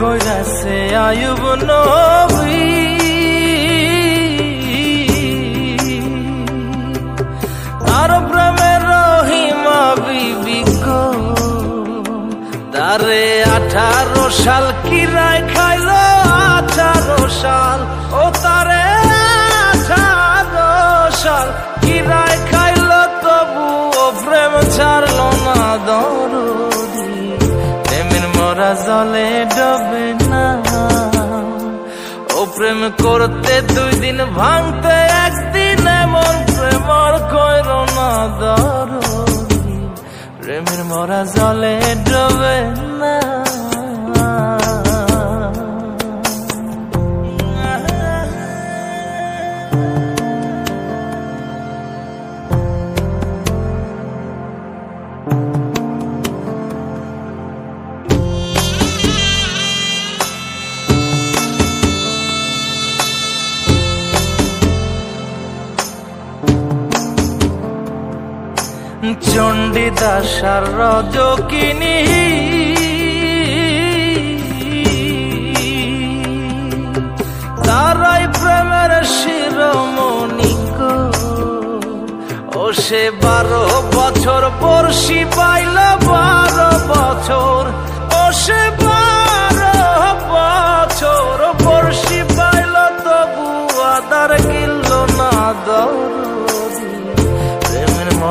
কইরাছে আয়ুব নবী? তার প্রেমে রহিমা বিবি তারে আঠারো সাল কিরায় খাইল, আঠারো সাল। ও তারে মরা জলে ডবে না ও প্রেম করতে দুই দিন ভাঙতে একদিন এমন প্রেমর কইর না দর প্রেমের মরা জলে ডবে না চণ্ডীদাসার রজকিনী তারাই প্রেমের শিরমণিক ও সে বারো বছর পড়শি পাইল বারো